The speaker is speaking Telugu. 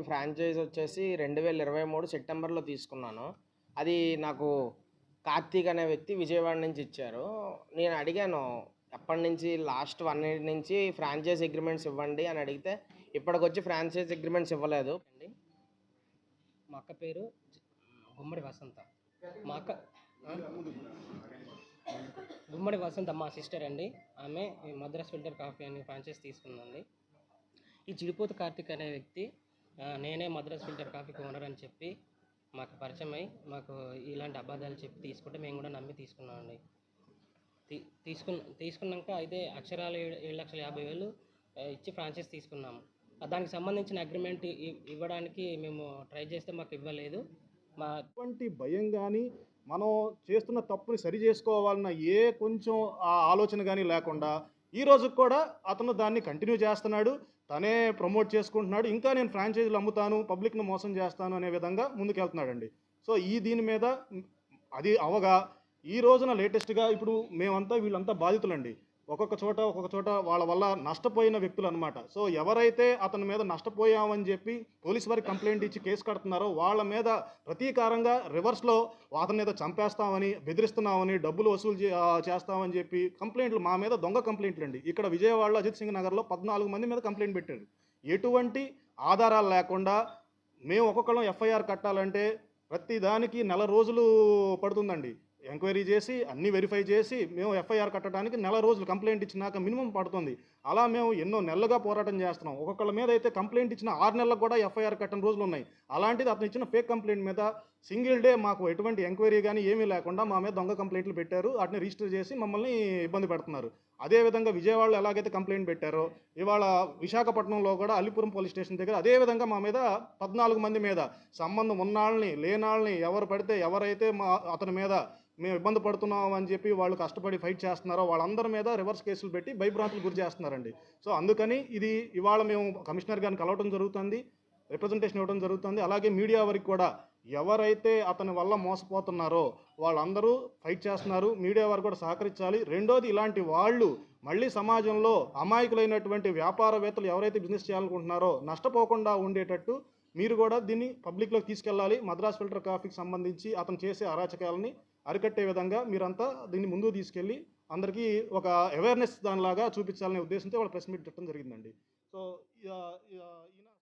ఫ్రాంచైజ్ వచ్చేసి రెండు వేల ఇరవై మూడు సెప్టెంబర్లో తీసుకున్నాను. అది నాకు కార్తీక్ అనే వ్యక్తి విజయవాడ నుంచి ఇచ్చారు. నేను అడిగాను ఎప్పటి నుంచి లాస్ట్ వన్ ఇయర్ నుంచి ఫ్రాంచైజ్ అగ్రిమెంట్స్ ఇవ్వండి? అని అడిగితే ఇప్పటికొచ్చి ఫ్రాంచైజ్ అగ్రిమెంట్స్ ఇవ్వలేదు. అండి. మా అక్క పేరు గుమ్మడి వసంత. మా అక్క గుమ్మడి వసంత మా సిస్టర్ అండి. ఆమె మద్రాస్ ఫిల్టర్ కాఫీ అని ఫ్రాంచైజ్ తీసుకుందండి. ఈ చిడిపోతు కార్తిక్ అనే వ్యక్తి నేనే మద్రాస్ ఫిల్టర్ కాఫీకి ఓనర్ అని చెప్పి మాకు పరిచయం అయ్యి మాకు ఇలాంటి అబద్ధాలు చెప్పి తీసుకుంటే మేము కూడా నమ్మి తీసుకున్నామండి. తీ తీసుకున్న తీసుకున్నాక అయితే అక్షరాలు ఏడు ఏడు లక్షల యాభై వేలు ఇచ్చి ఫ్రాంచైజ్ తీసుకున్నాము. దానికి సంబంధించిన అగ్రిమెంట్ ఇవ్వడానికి మేము ట్రై చేస్తే మాకు ఇవ్వలేదు. మా ఎటువంటి భయం కానీ మనం చేస్తున్న తప్పుని సరి చేసుకోవాలన్న ఏ కొంచెం ఆ ఆలోచన కానీ లేకుండా ఈ రోజు కూడా అతను దాన్ని కంటిన్యూ చేస్తున్నాడు. తనే ప్రమోట్ చేసుకుంటున్నాడు. ఇంకా నేను ఫ్రాంచైజీలు అమ్ముతాను పబ్లిక్ను మోసం చేస్తాను అనే విధంగా ముందుకెళ్తున్నాడండి. సో ఈ దీని మీద అది అవగా. ఈ రోజున లేటెస్ట్గా ఇప్పుడు మేమంతా వీళ్ళంతా బాధితులండి. ఒక్కొక్క చోట ఒక్కొక్క చోట వాళ్ళ వల్ల నష్టపోయిన వ్యక్తులు అనమాట సో ఎవరైతే అతని మీద నష్టపోయామని చెప్పి పోలీస్ వారికి కంప్లైంట్ ఇచ్చి కేసు కడుతున్నారో వాళ్ళ మీద ప్రతీకారంగా రివర్స్లో అతని మీద చంపేస్తామని బెదిరిస్తున్నామని డబ్బులు వసూలు చే- చేస్తామని చెప్పి కంప్లైంట్లు మా మీద దొంగ కంప్లైంట్లు అండి ఇక్కడ విజయవాడలో అజిత్ సింగ్ నగర్లో పద్నాలుగు మంది మీద కంప్లైంట్ పెట్టారు. ఎటువంటి ఆధారాలు లేకుండా మేము ఒక్కొక్కళ్ళం ఎఫ్ఐఆర్ కట్టాలంటే ప్రతి దానికి నెల రోజులు పడుతుందండి. ఎంక్వైరీ చేసి అన్ని వెరిఫై చేసి మేము ఎఫ్ఐఆర్ కట్టడానికి నెల రోజులు కంప్లైంట్ ఇచ్చినాక మినిమం పడుతుంది. అలా మేము ఎన్నో నెలలుగా పోరాటం చేస్తున్నాం. ఒక్కొక్కళ్ళ మీద అయితే కంప్లైంట్ ఇచ్చిన ఆరు నెలలకు కూడా ఎఫ్ఐఆర్ కట్టని రోజులు ఉన్నాయి. అలాంటిది అతను ఇచ్చిన ఫేక్ కంప్లైంట్ మీద సింగిల్ డే మాకు ఎటువంటి ఎంక్వైరీ కానీ ఏమీ లేకుండా మా మీద దొంగ కంప్లైంట్లు పెట్టారు. వాటిని రిజిస్టర్ చేసి మమ్మల్ని ఇబ్బంది పెడుతున్నారు. అదేవిధంగా విజయవాడలో ఎలాగైతే కంప్లైంట్ పెట్టారో ఇవాళ విశాఖపట్నంలో కూడా అల్లిపురం పోలీస్ స్టేషన్ దగ్గర అదే విధంగా మా మీద పద్నాలుగు మంది మీద సంబంధం ఉన్నాళ్ళని లేనాళ్ళని ఎవరు పడితే ఎవరైతే మా అతని మీద మేము ఇబ్బంది పడుతున్నాం అని చెప్పి వాళ్ళు కష్టపడి ఫైట్ చేస్తున్నారో వాళ్ళందరి మీద రివర్స్ కేసులు పెట్టి భయభ్రాంతులు గురి చేస్తున్నారండి. సో అందుకని ఇది ఇవాళ మేము కమిషనర్ గారిని కలవటం జరుగుతుంది రిప్రజెంటేషన్ ఇవ్వడం జరుగుతుంది. అలాగే మీడియా వరకు కూడా ఎవరైతే అతని వల్ల మోసపోతున్నారో వాళ్ళందరూ ఫైట్ చేస్తున్నారు. మీడియా వారు కూడా సహకరించాలి. రెండోది ఇలాంటి వాళ్ళు మళ్ళీ సమాజంలో అమాయకులైనటువంటి వ్యాపారవేత్తలు ఎవరైతే బిజినెస్ చేయాలనుకుంటున్నారో నష్టపోకుండా ఉండేటట్టు మీరు కూడా దీన్ని పబ్లిక్లోకి తీసుకెళ్ళాలి. మద్రాస్ ఫిల్టర్ కాఫీకి సంబంధించి అతను చేసే అరాచకాలని అరికట్టే విధంగా మీరంతా దీన్ని ముందుకు తీసుకెళ్ళి అందరికీ ఒక అవేర్నెస్ దానిలాగా చూపించాలనే ఉద్దేశంతో వాళ్ళ ప్రెస్ మీట్ పెట్టడం జరిగిందండి. సో